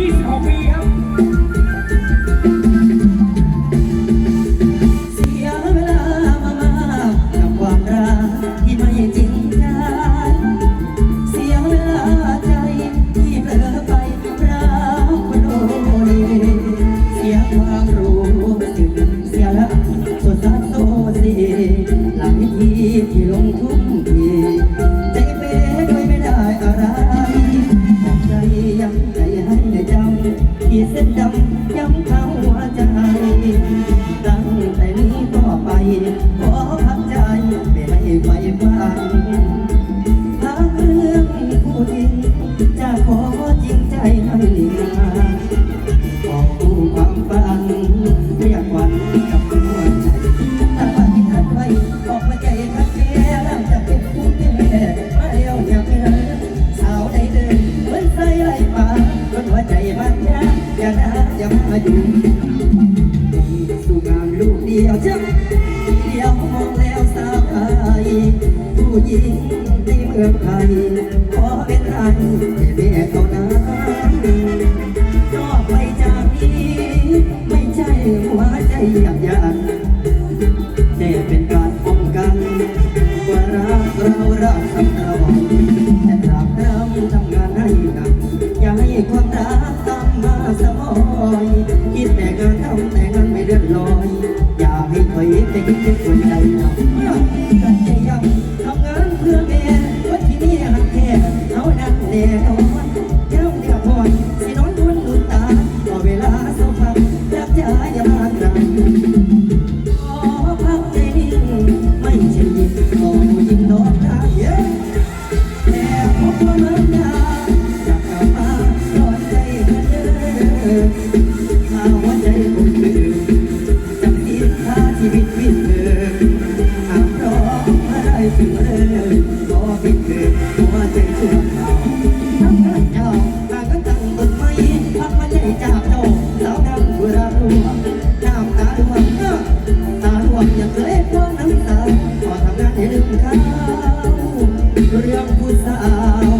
26 ปีครับ เสียเวลามามากกับความรักที่ไม่จริงใจ เสียเวลาใจที่เผลอไปรักคนโน้นเสียความรู้สึกเสียละสดสั ขอพักใจไม่ให้ไฟฟันพักเรื่องผู้หญิงจะขอจริงใจให้มาขอคู่ความฝันเรียกวันกับหัวใจถ้าปฏิทัดไว้ออกมาใจทักแก่ร่างจะเป็นผู้แก่มาเดียวอย่าไปเลยสาวใดเดินเหมือนใส่ไหลป่าคนหัวใจมันยาอย่านะอย่ามาอยู่สู่งานลูกเดียวจ้ะเดียวมองแล้วสาวไทยผู้หญิงในเมืองไทยขอเป็นรันแม่เท่านั้นนอกไปจากนี้ไม่ใช่หัวใจอยากยันแต่เป็นการป้องกันว่ารักเรารักสำเราแต่ตราบเราทำงานให้หนักอย่าให้ความรักตามมาสมอยคิดแต่งานทำแต่งานไม่เลื่อนลอย เป็นคนใด เรื่องผู้สาว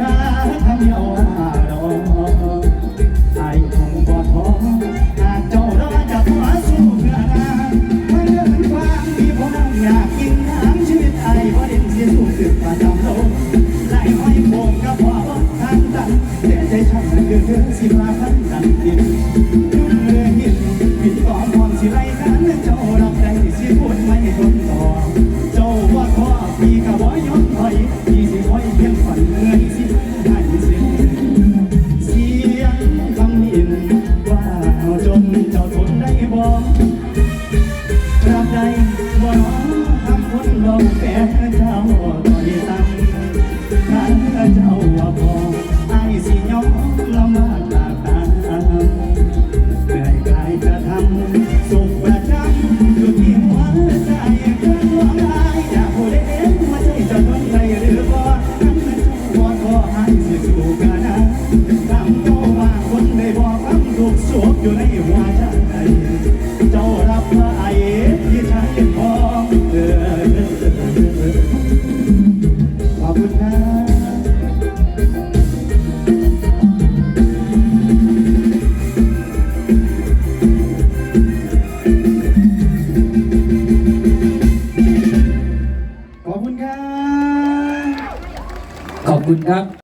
รักคำเยวว่าดอกไอ้คงบ่ท้อหากเจ้ารอจะขอสู้เพื่อนามาเรื่องความที่ผมอยากกินน้ำชีวิตไอ้บ่เด่นเสียสู้สึกประจำโลกไล่ห้อยโป่งกับพ่อทางตันแต่ใจฉันนั้นคือเธอสิมาพันกันดิน ท คุณครับ